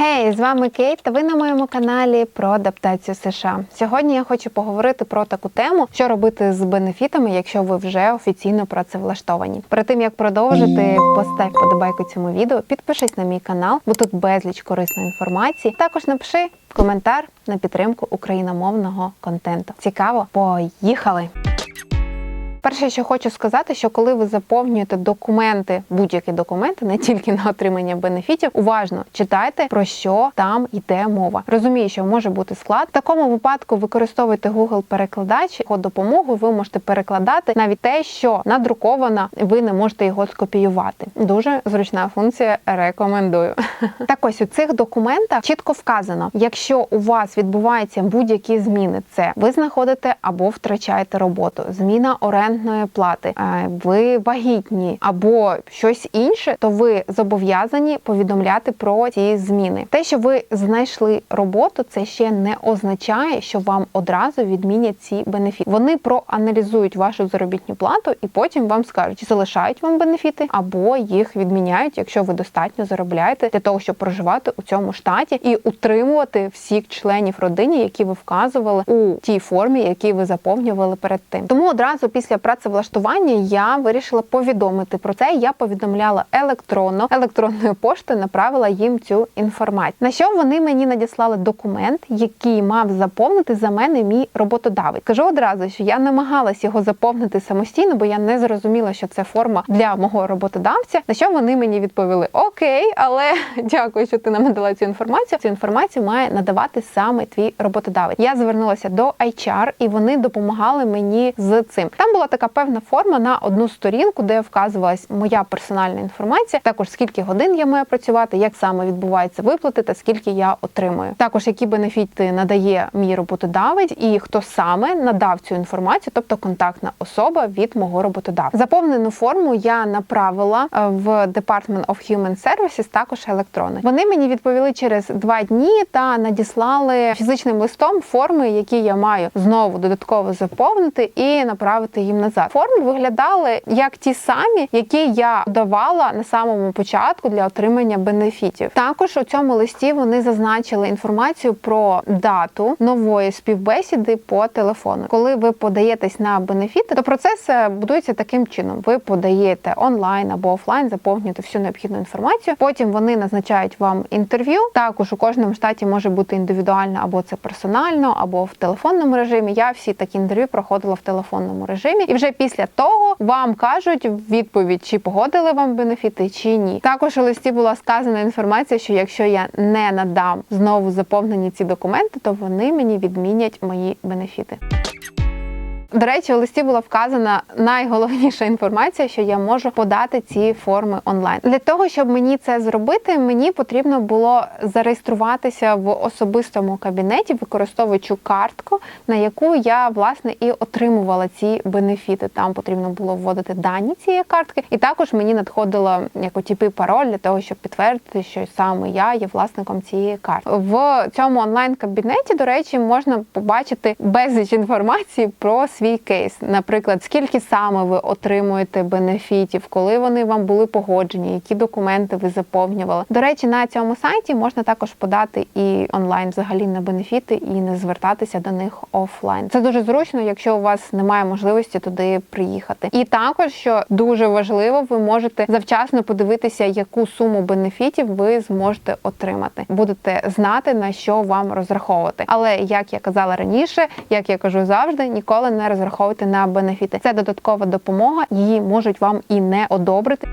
Гей, з вами Кейт, та ви на моєму каналі про адаптацію США. Сьогодні я хочу поговорити про таку тему, що робити з бенефітами, якщо ви вже офіційно працевлаштовані. Перед тим як продовжити, постав подобайку цьому відео, підпишись на мій канал, бо тут безліч корисної інформації. Також напиши коментар на підтримку україномовного контенту. Цікаво, поїхали! Перше, що хочу сказати, що коли ви заповнюєте документи, будь-які документи, не тільки на отримання бенефітів, уважно читайте про що там йде мова. Розумію, що може бути склад. В такому випадку використовуйте Google перекладач його допомогу. Ви можете перекладати навіть те, що надруковано, ви не можете його скопіювати. Дуже зручна функція. Рекомендую. Так ось у цих документах чітко вказано, якщо у вас відбуваються будь-які зміни, це ви знаходите або втрачаєте роботу, зміна орендної плати, е, ви вагітні або щось інше, то ви зобов'язані повідомляти про ці зміни. Те, що ви знайшли роботу, це ще не означає, що вам одразу відмінять ці бенефіти. Вони проаналізують вашу заробітну плату і потім вам скажуть, залишають вам бенефіти, або їх відміняють, якщо ви достатньо заробляєте для того, щоб проживати у цьому штаті і утримувати всіх членів родини, які ви вказували у тій формі, які ви заповнювали перед тим. Тому одразу після працевлаштування я вирішила повідомити про це. Я повідомляла електронно, електронною поштою направила їм цю інформацію. На що вони мені надіслали документ, який мав заповнити за мене мій роботодавець. Кажу одразу, що я намагалась його заповнити самостійно, бо я не зрозуміла, що це форма для мого роботодавця. На що вони мені відповіли: Окей, але дякую, що ти нам надала цю інформацію. Цю інформацію має надавати саме твій роботодавець. Я звернулася до HR, і вони допомагали мені з цим. Там була така певна форма на одну сторінку, де вказувалась моя персональна інформація. Також скільки годин я маю працювати, як саме відбувається виплати та скільки я отримую. Також які бенефіти надає мій роботодавець і хто саме надав цю інформацію, тобто контактна особа від мого роботодавця. Заповнену форму я направила е, в Department of Human Services, також електронно. Вони мені відповіли через два дні та надіслали фізичним листом форми, які я маю знову додатково заповнити і направити їм назад. Форми виглядали як ті самі, які я давала на самому початку для отримання бенефітів. Також у цьому листі вони зазначили інформацію про дату нової співбесіди по телефону. Коли ви подаєтесь на бенефіти, то процес е, будується таким чином: ви подаєте онлайн або офлайн, заповнюєте всю необхідну інформацію. Потім вони назначають вам інтерв'ю. Також у кожному штаті може бути індивідуально або це персонально, або в телефонному режимі. Я всі такі інтерв'ю проходила в телефонному режимі, і вже після того вам кажуть відповідь, чи погодили вам бенефіти, чи ні. Також у листі була сказана інформація, що якщо я не надам знову заповнені ці документи, то вони мені відмінять мої бенефіти. До речі, у листі була вказана найголовніша інформація, що я можу подати ці форми онлайн. Для того щоб мені це зробити, мені потрібно було зареєструватися в особистому кабінеті, використовуючи картку, на яку я власне і отримувала ці бенефіти. Там потрібно було вводити дані цієї картки, і також мені надходило як OTP пароль для того, щоб підтвердити, що саме я є власником цієї карти. В цьому онлайн кабінеті, до речі, можна побачити безліч інформації про свій кейс. Наприклад, скільки саме ви отримуєте бенефітів, коли вони вам були погоджені, які документи ви заповнювали. До речі, на цьому сайті можна також подати і онлайн взагалі на бенефіти і не звертатися до них офлайн. Це дуже зручно, якщо у вас немає можливості туди приїхати. І також, що дуже важливо, ви можете завчасно подивитися, яку суму бенефітів ви зможете отримати. Будете знати на що вам розраховувати. Але як я казала раніше, як я кажу завжди, ніколи не розраховуйте на бенефіти. Це додаткова допомога, її можуть вам і не одобрити.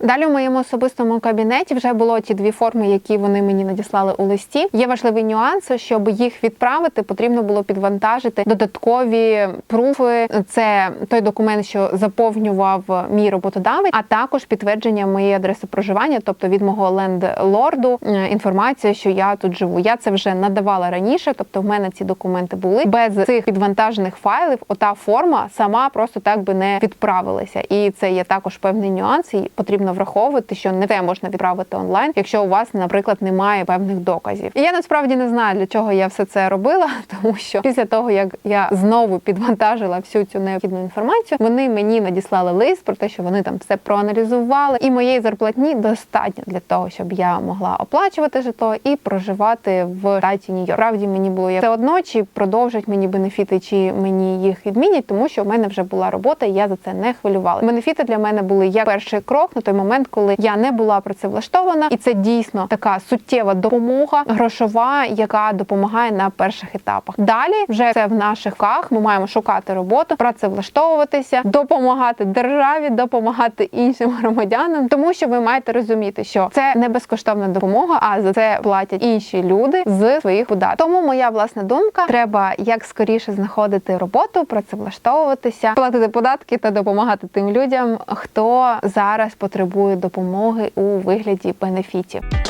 Далі в моєму особистому кабінеті вже було ті дві форми, які вони мені надіслали у листі. Є важливий нюанс, щоб їх відправити, потрібно було підвантажити додаткові пруфи. Це той документ, що заповнював мій роботодавець, а також підтвердження моєї адреси проживання, тобто від мого лендлорду, інформація, що я тут живу. Я це вже надавала раніше, тобто в мене ці документи були без цих підвантажених файлів. Ота форма сама просто так би не відправилася, і це є також певний нюанс. І потрібно потрібно враховувати, що не те можна відправити онлайн, якщо у вас, наприклад, немає певних доказів. І я насправді не знаю, для чого я все це робила, тому що після того як я знову підвантажила всю цю необхідну інформацію, вони мені надіслали лист про те, що вони там все проаналізували, і моєї зарплатні достатньо для того, щоб я могла оплачувати житло і проживати в штаті Нью-Йорк. Правді мені було все одно, чи продовжать мені бенефіти, чи мені їх відмінять, тому що в мене вже була робота, і я за це не хвилювала. Бенефіти для мене були як перший крок на той момент, коли я не була працевлаштована, і це дійсно така суттєва допомога грошова, яка допомагає на перших етапах. Далі вже це в наших руках. Ми маємо шукати роботу, працевлаштовуватися, допомагати державі, допомагати іншим громадянам, тому що ви маєте розуміти, що це не безкоштовна допомога, а за це платять інші люди з своїх податків. Тому моя власна думка: треба як скоріше знаходити роботу, працевлаштовуватися, платити податки та допомагати тим людям, хто зараз потребує допомоги у вигляді бенефітів.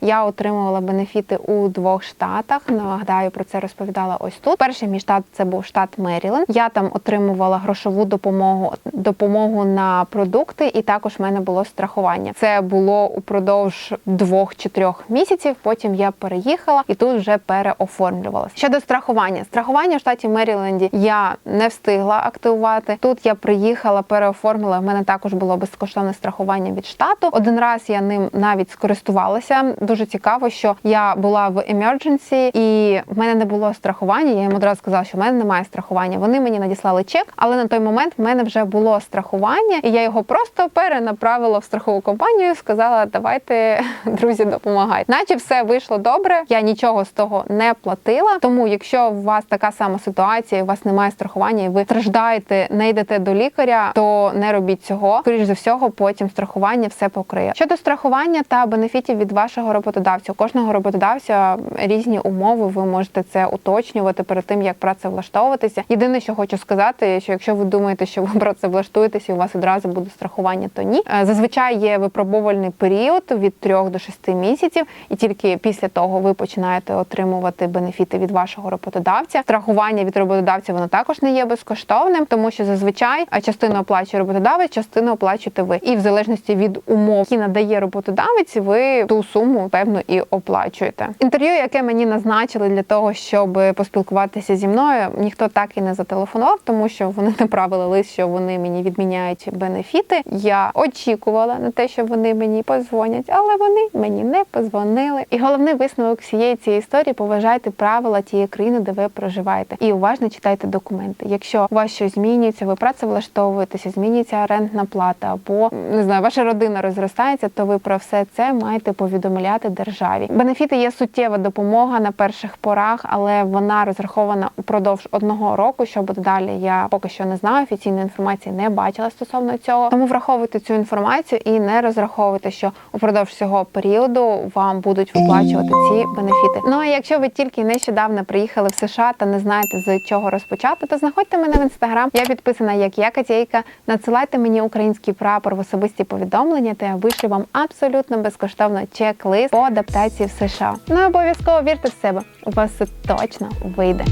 Я отримувала бенефіти у двох штатах. Нагадаю, про це розповідала ось тут. Перший мій штат це був штат Меріленд. Я там отримувала грошову допомогу, допомогу на продукти, і також в мене було страхування. Це було упродовж двох чи трьох місяців. Потім я переїхала і тут вже переоформлювалася. Щодо страхування, страхування в штаті Меріленді я не встигла активувати. Тут я приїхала, переоформила. В мене також було безкоштовне страхування від штату. Один раз я ним навіть скористувалася дуже цікаво, що я була в emergency і в мене не було страхування. Я їм одразу сказала, що в мене немає страхування. Вони мені надіслали чек, але на той момент в мене вже було страхування, і я його просто перенаправила в страхову компанію. Сказала, давайте, друзі, допомагайте. Наче все вийшло добре. Я нічого з того не платила. Тому, якщо у вас така сама ситуація, у вас немає страхування, і ви страждаєте, не йдете до лікаря, то не робіть цього. Скоріш за всього, потім страхування все покриє. Щодо страхування та бенефітів від вашого роботодавця. У кожного роботодавця різні умови. Ви можете це уточнювати перед тим, як працевлаштовуватися. Єдине, що хочу сказати, що якщо ви думаєте, що ви працевлаштуєтеся і у вас одразу буде страхування, то ні. Е, Зазвичай є випробувальний період від 3 до 6 місяців, і тільки після того ви починаєте отримувати бенефіти від вашого роботодавця. Страхування від роботодавця воно також не є безкоштовним, тому що зазвичай частину оплачує роботодавець, частину оплачуєте ви. І в залежності від умов, які надає роботодавець, ви ту суму певно і оплачуєте. Інтерв'ю, яке мені назначили для того, щоб поспілкуватися зі мною, ніхто так і не зателефонував, тому що вони направили лист, що вони мені відміняють бенефіти. Я очікувала на те, що вони мені позвонять, але вони мені не позвонили. І головний висновок всієї цієї історії поважайте правила тієї країни, де ви проживаєте, і уважно читайте документи. Якщо у вас щось змінюється, ви працевлаштовуєтеся, змінюється орендна плата, або не знаю, ваша родина розростається, то ви про все це маєте повідомляти державі. Бенефіти є суттєва допомога на перших порах, але вона розрахована упродовж одного року. Що буде далі? Я поки що не знаю. Офіційної інформації не бачила стосовно цього. Тому враховуйте цю інформацію і не розраховуйте, що упродовж цього періоду вам будуть виплачувати ці бенефіти. Ну а якщо ви тільки нещодавно приїхали в США та не знаєте з чого розпочати, то знаходьте мене в інстаграм. Я підписана як я Катєйка. Надсилайте мені український прапор в особисті повідомлення, та я вишлю вам абсолютно безкоштовно чек-лист по адаптації в США. Не обов'язково вірте в себе. У вас це точно вийде.